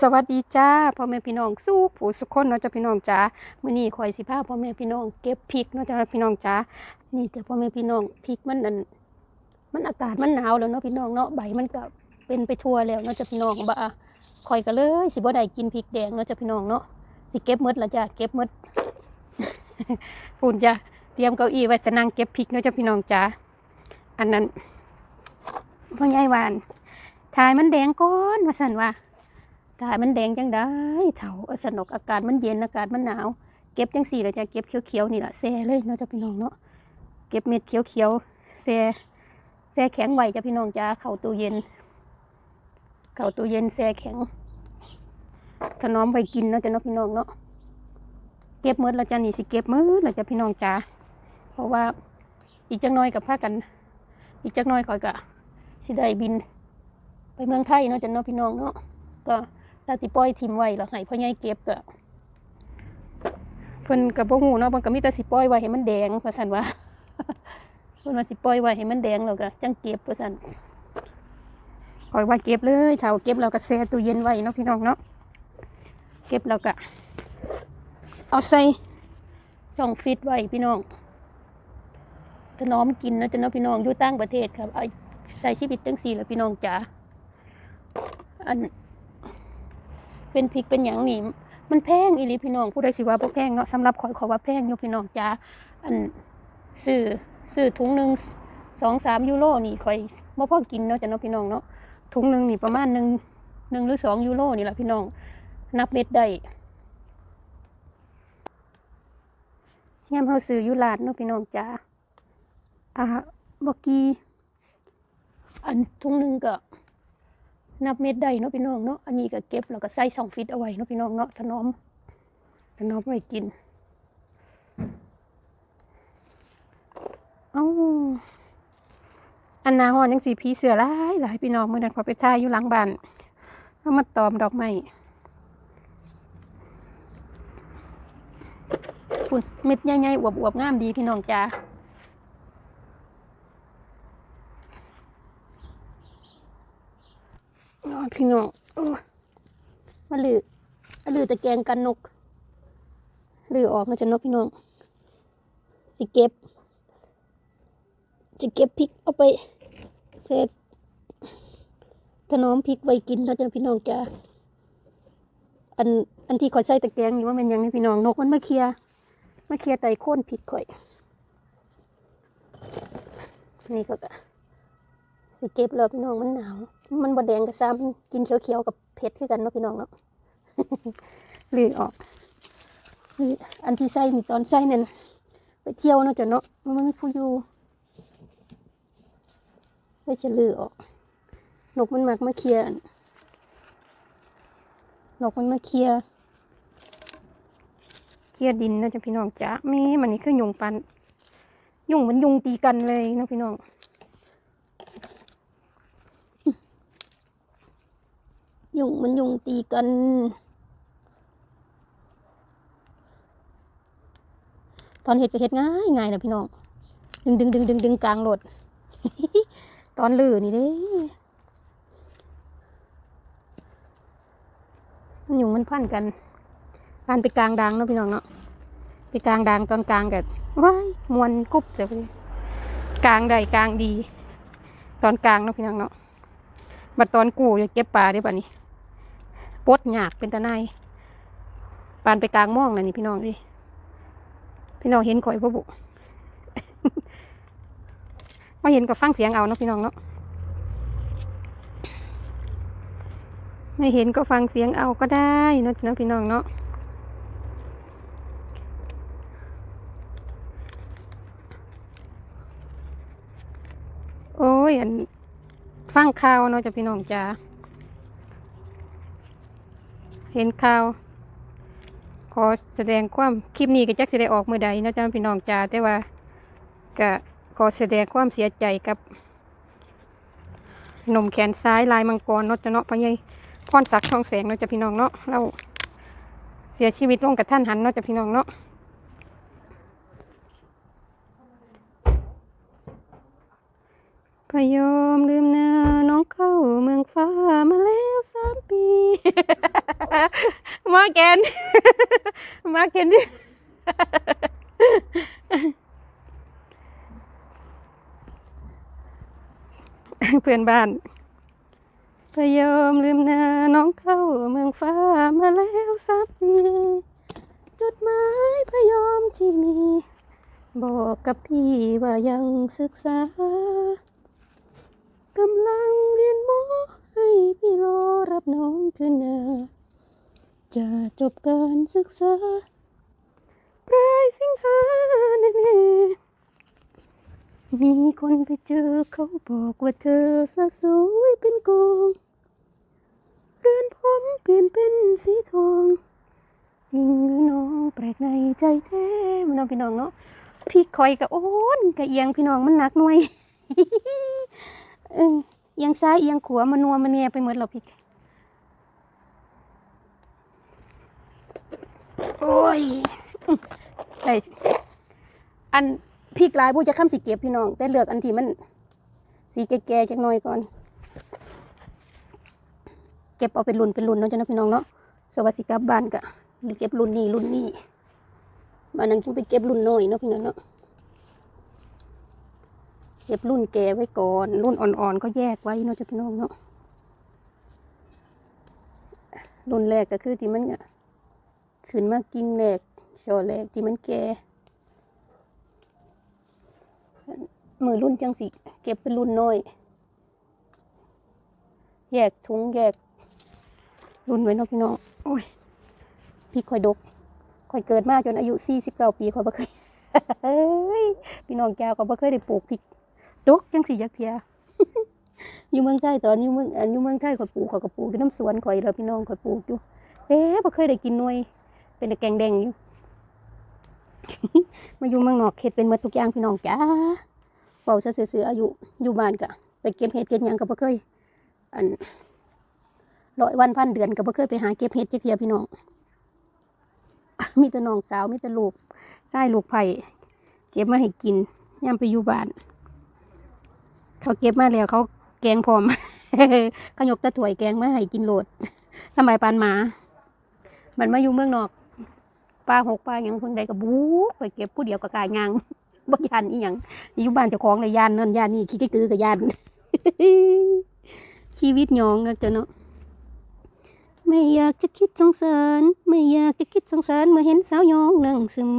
สวัสดีจ้าพ่อแม่พี่น้องสู้ผู้สุขคนเนาะจ้าพี่น้องจ้ามื้อนี้ข่อยสิพาพ่อแม่พี่น้องเก็บพริกเนาะจ้าพี่น้องจ้านี่จ้าพ่อแม่พี่น้องพริกมันอันมันอากาศมันหนาวแล้วเนาะพี่น้องเนาะใบมันก็เป็นไปทั่วแล้วเนาะจ้าพี่น้องบ่อะข่อยก็เลยสิบ่ได้กินพริกแดงเนาะจ้าพี่น้องเนาะสิเก็บหมดละจ้าเก็บหมดพูนจ้าเตรียมเก้าอี้ไว้สนั่งเก็บพริกเนาะจ้าพี่น้องจ้าอันนั้นพ่อใหญ่หวานถ่ายมันแดงก่อนว่าซั่นว่า กายมันแดงจังได้เถาสนกอากาศมันเย็นอากาศมันหนาว เก็บจังสี่เราจะเก็บเขียวๆนี่แหละแซ่เลยเนาะจ้าพี่น้องเนาะเก็บเม็ดเขียวๆแซ่แซ่แข็งไว้จ้าพี่น้องจ้าเข้าตู้เย็น เข้าตู้เย็นแซ่แข็งถนอมไว้กินเนาะจ้าเนาะพี่น้องเนาะเก็บหมืดเราจะนี่สิเก็บหมืดเราจะพี่น้องจ้าเพราะว่าอีกจักน้อยกับพากัน อีกจักน้อยก่อยกะสิได้บิน ไปเมืองไทยเนาะจ้าเนาะพี่น้องเนาะก็ ถ้าสิปล่อยทิมไว้แล้วให้พ่อใหญ่เก็บก็เพิ่นก็บ่ฮู้เนาะเพิ่นก็มีแต่สิปล่อยไว้ให้มันแดงว่าซั่นว่าเพิ่นว่าสิปล่อยไว้ให้มันแดงแล้วก็จังเก็บว่าซั่นปล่อยไว้เก็บเลยถ้าเอาเก็บแล้วก็แช่ตู้เย็นไว้เนาะพี่น้องเนาะเก็บแล้วก็เอาใส่ช่องฟิตไว้พี่น้องถนอมกินนะจะเนาะพี่น้องอยู่ต่างประเทศครับเอใส่ชีวิตจังซี่แล้วพี่น้องจ๋าอัน เป็นพริกเป็นอย่างนี้มันแพงอีหลีพี่น้องผู้ใดสิว่าบ่แพงเนาะสำหรับข่อยขอว่าแพงอยู่พี่น้องจ้าอันซื้อซื้อถุงหนึ่งสองสามยูโรนี่ข่อยบ่พอกินเนาะจ้ะเนาะพี่น้องเนาะถุงหนึ่งนี่ประมาณหนึ่งหนึ่งหรือสองยูโรนี่แหละพี่น้อง นับเม็ดได้ยามเฮาซื้ออยู่ร้านเนาะพี่น้องจ้าอ่าบ่กี่อันถุงหนึ่งก็ นับเม็ดได้เนาะพี่น้องเนาะ อันนี้ก็เก็บแล้วก็ใส่ช่องฟิตเอาไว้เนาะพี่น้องเนาะถนอมถนอมไว้กิน เอ้าอันนาฮอนยังสีพีเสือหลายหลายพี่น้องเมื่อนั้นขอไปท่ายอยู่หลังบ้านเอามาตอมดอกไม้คุณเม็ดใหญ่ๆอวบๆงามดีพี่น้องจ้า อ๋อ พี่น้องมาลือมาลือตะแกงกันนกลือออกมาจะนกพี่น้องสิเก็บจะเก็บพริกเอาไปเสร็จถนอมพริกไว้กินแล้วจะพี่น้องจ้าอันอันที่ขอยใส่ตะแกงอยู่ว่ามันยังนี่พี่น้องนกมันมาเคลียร์มาเคลียร์ไตโค่นพริกข่อย นี่ก็สิเก็บแล้วพี่น้องมันหนาว มันบดแดงกับซ้ำกินเขียวๆกับเผ็ดคือกันเนาะพี่น้องเนาะเลือออกอันที่ใส่นี่ตอนใส่นั่นไปเที่ยวเนาะจ้ะเนาะมันไมีผู้อยู่ไปจะลือออกนกมันมักมาเคลียร์นกมันมาเคลียร์เคลียร์ดินเนาะจ้ะพี่น้องจ้ะแม่มันนี่คือยุงปันยุงมันยุงตีกันเลยเนาะพี่น้อง ยุงมันยุงตีกัน ตอนเห็ดก็เห็ดง่ายง่ายนะพี่น้อง ดึงดึงดึงดึงดึงกลางรถตอนลือนี่เด้มันยุงมันพันกันพันไปกลางดังเนาะพี่น้องเนาะไปกลางดังตอนกลางกันว้ายมวนกุบจะไปกลางใดกลางดี ตอนกลางเนาะพี่น้องเนาะบัดตอนกูจะเก็บปลาได้ป่ะนี่ ปดหยากเป็นตะไนปานไปกลางม่องนะนี่พี่น้องดิพี่น้องเห็นข่อยพ่อบุมาเห็นก็ฟังเสียงเอาเนาะพี่น้องเนาะไม่เห็นก็ฟังเสียงเอาก็ได้นะนะพี่น้องเนาะโอ้ยอันฟังข่าวเนาะจ้ะพี่น้องจ้า เห็นข่าว ขอแสดงความคลิปนี้ก็จักแสดงออกเมื่อใดนาะจ้าพี่น้องจ้าแต่ว่าก็ขอแสดงความเสียใจกับหนุ่มแขนซ้ายลายมังกรเนาะจ้ะเนาะพะยัยพรศักดิ์ทองแสงเนาะจ้ะพี่น้องเนาะเราเสียชีวิตลงกับท่านหันเนาะจ้ะพี่น้องเนาะพยอมลืมหน้าน้องเข้าเมืองฟ้ามาแล้วสามปี มาแกนมาแกนดิเพื่อนบ้านพยอมลืมหน้าน้องเข้าเมืองฟ้ามาแล้วสักปีจดหมายพยอมที่มี บอกกับพี่ว่ายังศึกษากำลังเรียนหมอให้พี่รอรับน้องคืนนา จะจบการศึกษาปลายสิงหาแน่ๆมีคนไปเจอเขาบอกว่าเธอสะสวยเป็นกองเรือนผมเปลี่ยนเป็นสีทองจริงหรือน้องแปลกในใจแท้มันน้องพี่น้องเนาะพี่คอยกับโอนกับเอียงพี่น้องมันหนักหน่วยเออเอียงซ้ายเอียงขวามันนัวมันเนียไปหมดหรอพี่ โอ้ยไอ้อันพี่กลายผู้จะข้ามสิเก็บพี่น้อง แต่เลือกอันที่มัน สีแก่ๆจักหน่อยก่อน เก็บเอาเป็นรุ่นเป็นรุ่นเนาะจ้ะนะพี่น้องเนาะสวัสดิกลับบ้านกะหรือเก็บรุ่นนี้รุ่นนี้มานังจึงไปเก็บรุ่นน้อยเนาะพี่น้องเนาะเก็บรุ่นแก่ไว้ก่อน รุ่นอ่อนๆก็แยกไว้เนาะจ้ะพี่น้องเนาะรุ่นแรกก็คือที่มันอะ ขึ้นมากิ่งแรกช่อแรกที่มันแก่มือรุ่นจังสิเก็บเป็นรุ่นน้อย แยกถุงแยก รุ่นไว้เนาะพี่น้องโอ้ยพี่คอยดกคอยเกิดมาจนอายุ49ปีคอยบ่เคยพี่น้องเจ้าก็บ่เคยได้ปลูกพริกดกจังสิยักเทียอยู่เมืองไทยตอนอยู่เมืองอันอยู่เมืองไทยคอยปลูกคอยก็ปลูกอยู่น้ำสวนคอยแล้วพี่น้องคอยปลูกอยู่เอ๊ะบ่เคยได้กินหน่วย เป็นแต่แกงแดงอยู่ มาอยู่เมืองนอกเฮ็ดเป็นหมดทุกอย่างพี่น้องจ้าเฝ้าซะซื่อๆอายุอยู่บ้านกะไปเก็บเห็ดเก็บยังก็บ่เคย อันร้อยวันพันเดือนก็บ่เคยไปหาเก็บเห็ดเที่ยพี่น้อง มีแต่น้องสาวมีแต่ลูกชายลูกไผ่เก็บมาให้กินยามไปอยู่บ้าน เขาเก็บมาแล้วเขาแกงพร้อมเขายกตะถวยแกงมาให้กินโหลดสมัยปานหมา มันมาอยู่เมืองนอก ปลาหกปลาอย่างคนใดก็บุกไปเก็บผู้เดียวกับกายยางบ่ยานอีหยังอยู่บ้านเจ้าของเลยยานนั่นยานนี่ขี้กระตือกับยานชีวิตหยองนะจ๊ะเนาะไม่อยากจะคิดสงสารไม่อยากจะคิดสงสารเมื่อเห็นสาวยองนั่งซึม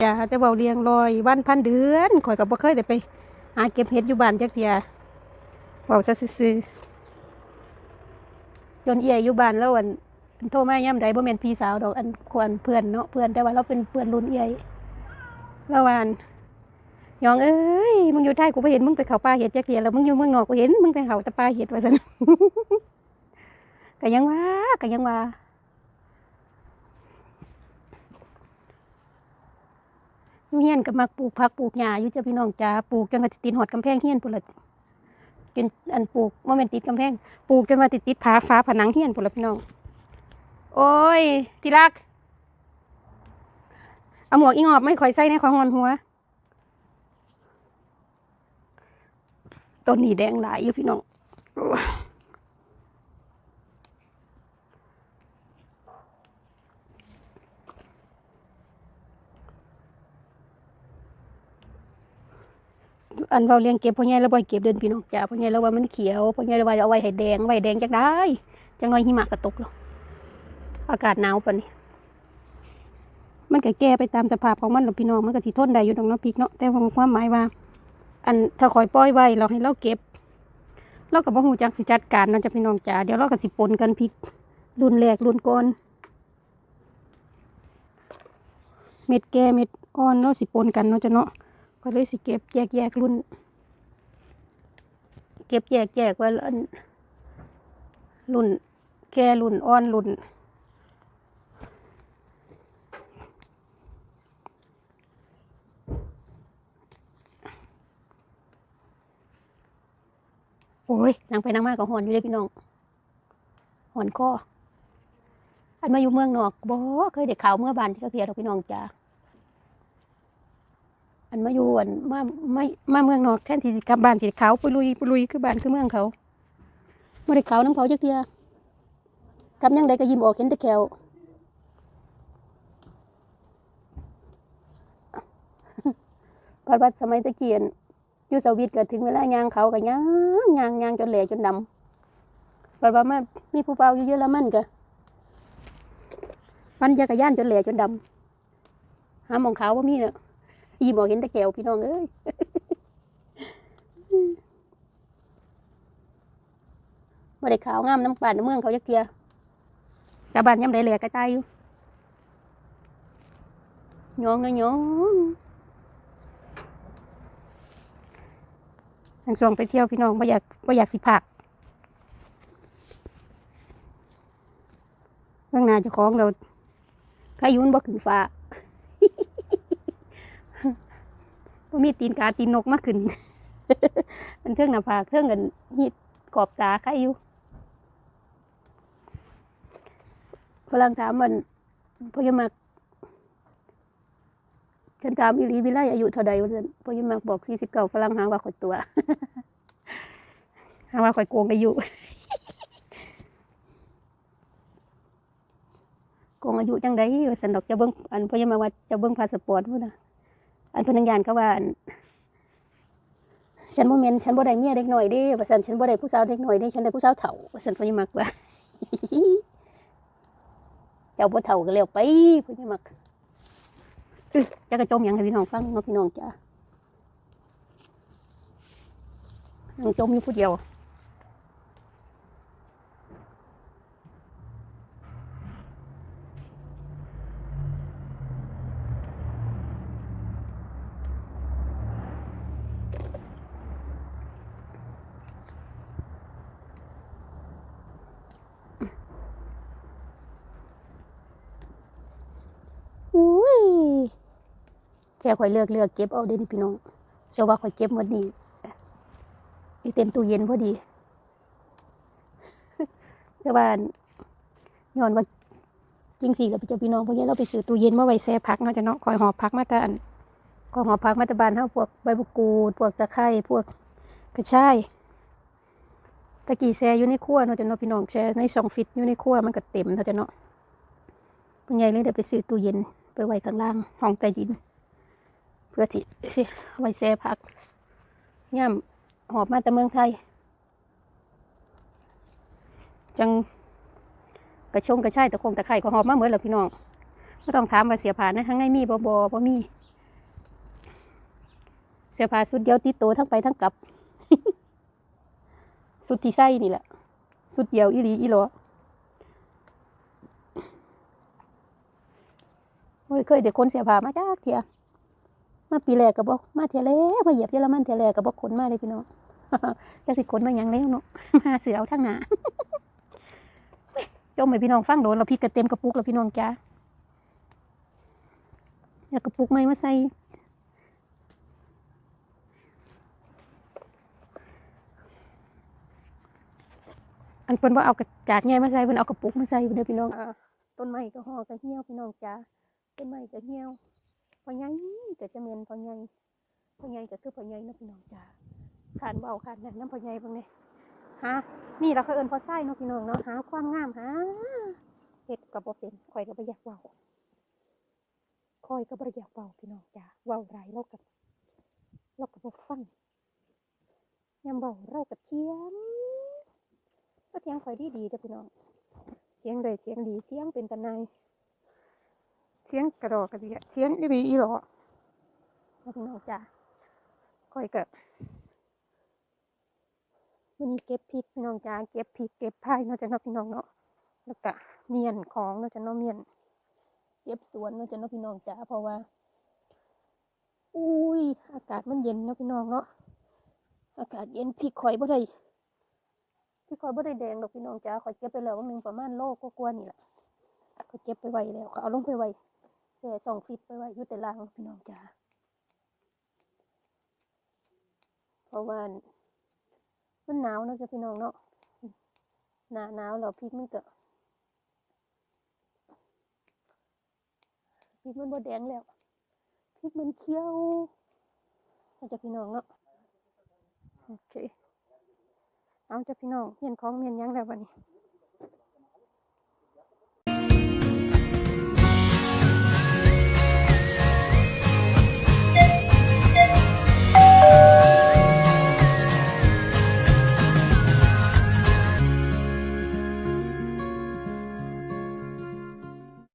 อย่าแต่เบาเรียงลอยวันพันเดือนข่อยก็บ่เคยได้ไปหาเก็บเห็ดอยู่บ้านจักเทียเบาซะซื่อๆจนเอี่ยอยู่บ้านแล้วอัน โทรมาย่ำใดบ่แม่นพี่สาวดอกอันควรเพื่อนเนาะเพื่อนแต่ว่าเราเป็นเพื่อนรุ่นเอียแล้ววานยองเอ้ยมึงอยู่ไทยกูไปเห็นมึงไปเขาป่าเห็ดจักเทียแล้วมึงอยู่เมืองนอกกูเห็นมึงไปเขาแต่ป่าเห็ดว่าซั่นก็ยังว่าก็ยังว่าเฮียนก็มักปลูกผักปลูกหญ้าอยู่จ้ะพี่น้องจ้าปลูกจนว่าติดหอดกำแพงเฮียนพุ่นละจนอันปลูกบ่แม่นติดกำแพงปลูกจนว่าติดติดผาฟ้าผนังเฮียนพุ่นละพี่น้อง โอ้ยที่รัก เอาหมวกอีงอบไม่ค่อยใส่ในของหอนหัวต้นนี้แดงหลายอยู่พี่น้องอันเราเลี้ยงเก็บพ่อใหญ่แล้วบ่ให้เก็บเดินพี่น้องจ้าพ่อใหญ่แล้วว่ามันเขียวพ่อใหญ่แล้วว่าเอาไว้ให้แดงไว้แดงจักได้จังน้อยหิมะก็ตกแล้ว อากาศหนาวปะนี่มันก็แก้ไปตามสภาพของมันหรอกพี่น้องมันก็สิทนได้อยู่ดอกเนาะพริกเนาะแต่ความหมายว่า อันถ้าคอยปล่อยไว้เราให้เราเก็บ เราก็บ่ฮู้จักสิจัดการเนาะจ้ะพี่น้องจ๋าเดี๋ยวเราก็สิปนกันพริกรุ่นแรกรุ่นก่อนเม็ดแก่เม็ดอ่อนเนาะสิปนกันเนาะจ้ะเนาะก็เลยสิเก็บแยกแยกรุ่น เก็บแยกแยกไว้อันรุ่นแก่รุ่นอ่อนรุ่น อ้ยนางไปนางมากับหอนอยู่เลยพี่น้องหอนข้ออันมาอยู่เมืองนอกบ่เคยได้ข่าวเมื่อบานที่เขาเพียดอกพี่น้องจ้าอันมาอยู่อันมาไมามาเมืองนอกแทนที่กลับบ้านสิได้ขาปุยลุยปุยลุยคือบ้านคือเมืองเขาไม่ได้ขาวน้ำเขาจักเทียคำยังใดก็ยิ้มออกเห็นแต่แขวพัดวัดสมัยตะเกียน อยู่สวิตก็ถึงเวลายางเขาก็ย่างย่างย่างจนแหลกจนดำพัดว่ามามีผู้เป่าอยู่เยอะแล้วมันก็ปันจักรยานจนแหลกจนดำหาหมองขาวว่ามีเนอะยิ้มออกเห็นต่แขวพี่น้องเอ้ยบ่ได้ขาวงามน้ำป่านเมืองเขาจักเทียกะบานยำใดแหลกกระตายอยู่ยองนะยอง ทางช่วงไปเที่ยวพี่น้องบ่อยากบ่อยากสิพักเบื้องหน้าจ้าของเราใครอยุ่นบ่ขึ้นฟ้าบ่มีตีนกาตีนนกมากขึ้น มันเทิงหน้าผากเทิงกันหิดขอบตาใครอยู่ฝรั่งถามมันพยมัก ฉันถามอิลีวิไลอายุเท่าใดวะเนพอยมักบอกสี่สิบเก้าฝรั่งหาว่าข่อยตัวหาว่าข่อยโกงอายุโกงอายุจังไดว่าสันดอกจะเบิ้งอันพอยมักว่าจะเบิ้งพาสปอร์ตพุ่นะอันพนักงานก็ว่าอันฉันโมเมนฉันบ่ได้เมียเด็กหน่อยด้ว่าสันฉันบ่ได้ผู้สาวเด็กหน่อยด้ฉันได้ผู้สาวเฒ่าว่าสันพอยมักว่าเจ้าบ่เฒ่าก็แล้วไปพิ่นจะมัก จะกระจมอยังให้พี่น้องฟังเนาะพี่น้องจ้านังจมอยู่ผู้เดียวอุ้ย แค่ข่อยเลือกเลือกเก็บเอาเด้นี่พี่น้องเจ้าว่าข่อยเก็บหมดนี่อีเต็มตู้เย็นพอดีแต่ว่าย้อนว่าจริงสิกับเจ้าพี่น้องพวกนี้เราไปซื้อตู้เย็นมาไว้แช่พักเนาะจะเนาะคอยหอพักมาแต่อันคอยหอพักมาแต่บ้านเฮาพวกใบบุกูด พวกตะไคร้พวกกระชายตะกี้แช่อยู่ในครัวเนาะจะเนาะพี่น้องแช่ในสองฟิตอยู่ในครัวมันก็เต็มเนาะจะเนาะพวกใหญ่เลยเดี๋ยวไปซื้อตู้เย็นไปไว้ข้างล่างห้องใต้ดิน เพื่อที่สิไว้แช่พักย่ำหอบมาแต่เมืองไทย จังกระชงกระชายตะคงตะไคร่ก็หอบมาเหมือนแล้วพี่น้องไม่ต้องถามว่าเสียผ่านนะทั้งไงมีบ่บ่บ่มี เสียผ่าสุดเดียวติดโตทั้งไปทั้งกลับ สุดที่ไส้นี่แหละ สุดเดียวอีหลีอีหลอได้เคยเด็กคนเสียผ่ามาจ้าเทีย มาปีแรกกับบอกมาเทียแล้วมาเหยียบเยอรมันเทียแรกกับบอกขนมาเลยพี่น้องจะสิขนมาหยังแล้วเนาะหาเสือเอาทั้งหนาจมให้พี่น้องฟังโดนเราพริกกระเต็มกระปุกแล้วพี่น้องจ้าอยากกระปุกไหมมาใส่อันเพิ่นว่าเอากระจาดใหญ่มาใส่เพิ่นเอากระปุกมาใส่เพิ่นเด้อพี่น้องอ่าต้นไม้ก็ห่อก็เหี่ยวพี่น้องจ้าต้นไม้ก็เหี่ยว พอใหญ่ก็จะเมนพอใหญ่พอใหญ่ก็คือพอใหญ่นะพี่น้องจ้าขานเบาขานนักน้ำพอใหญ่เบิ่งเลยฮะนี่เราเขาเอินพอไส้เนาะพี่น้องเนาะหาความงามหาเห็ดกับบ่เป็นข่อยก็บ่อยากเว้าข่อยก็บ่อยากเว้าพี่น้องจ้าเว้าไรเรากับเรากับบ่ฟังยามเว้าเรากับเทียงก็เทียงข่อยดีดีๆเด้อพี่น้องเทียงเลยเทียงดีเทียงเป็นตะนาย เทียงกระดอกกระเดียเทียงอีหลีอีหลอพี่น้องจ้าข่อยเก็วันนี้เก็บพริกพี่น้องจ้าเก็บพริกเก็บไผ่เนาะจ้ะเนาะพี่น้องเนาะแล้วก็เมียนของเนาะจ้ะเนาะเมียนเก็บสวนเนาะจ้ะเนาะพี่น้องจ้าเพราะว่า อุ้ยอากาศมันเย็นเนาะพี่น้องเนาะอากาศเย็นพริกข่อยบ่ได้พริกข่อยบ่ได้แดงดอกพี่น้องจ้าข่อยเก็บไปแล้ววันหนึงประมาณโลกกว่านี่แหละข่อยเก็บไปไว้แล้วเขาเอาลงไปไว้ แช่สองฟิตไปไว้อยู่แต่ล่างพี่น้องจ้าเพราะว่ามันหนาวเนาะจ้ะพี่น้องเนาะหนาหนาวแล้วพริกมันก็พริกมันบ่แดงแล้วพริกมันเขียวเนาจะพี่น้องเนาะโอเคเอาจ้ะพี่น้องเห็นของเมียนยังแล้ววันนี้